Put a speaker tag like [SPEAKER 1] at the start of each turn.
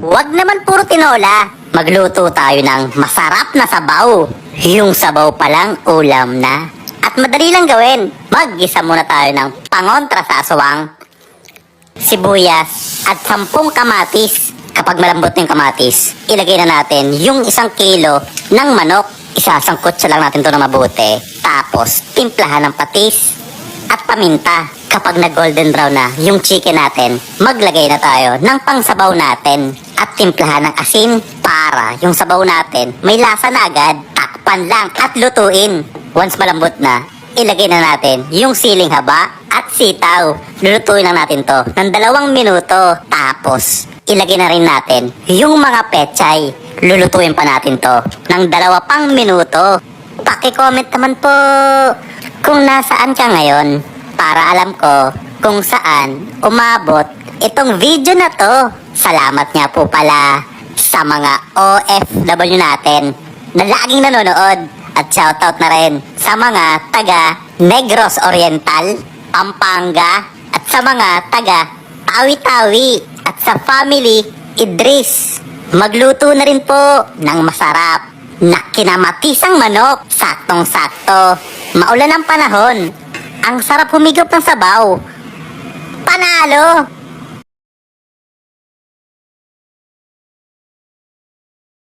[SPEAKER 1] Huwag naman puro tinola. Magluto tayo ng masarap na sabaw. Yung sabaw pa lang ulam na. At madali lang gawin. Mag-isa muna tayo ng pangontra sa aswang. Sibuyas at sampung kamatis. Kapag malambot na yung kamatis, ilagay na natin yung isang kilo ng manok. Isasangkot sa lang natin to na mabuti. Tapos, timplahan ng patis at paminta. Kapag nag-golden brown na yung chicken natin, maglagay na tayo ng pangsabaw natin at timplahan ng asin para yung sabaw natin may lasa na agad. Takpan lang at lutuin. Once malambot na, ilagay na natin yung siling haba at sitaw. Lulutuin lang natin to ng dalawang minuto. Tapos, ilagay na rin natin yung mga pechay. Lulutuin pa natin to ng dalawa pang minuto. Paki-comment naman po kung nasaan ka ngayon para alam ko kung saan umabot itong video na to. Salamat nga po pala sa mga OFW natin na laging nanonood at shoutout na rin sa mga taga Negros Oriental, Pampanga at sa mga taga Tawi-Tawi at sa family Idris. Magluto na rin po ng masarap na kinamatisang manok. Saktong-sakto. Maulan ang panahon. Ang sarap humigop ng sabaw. Panalo!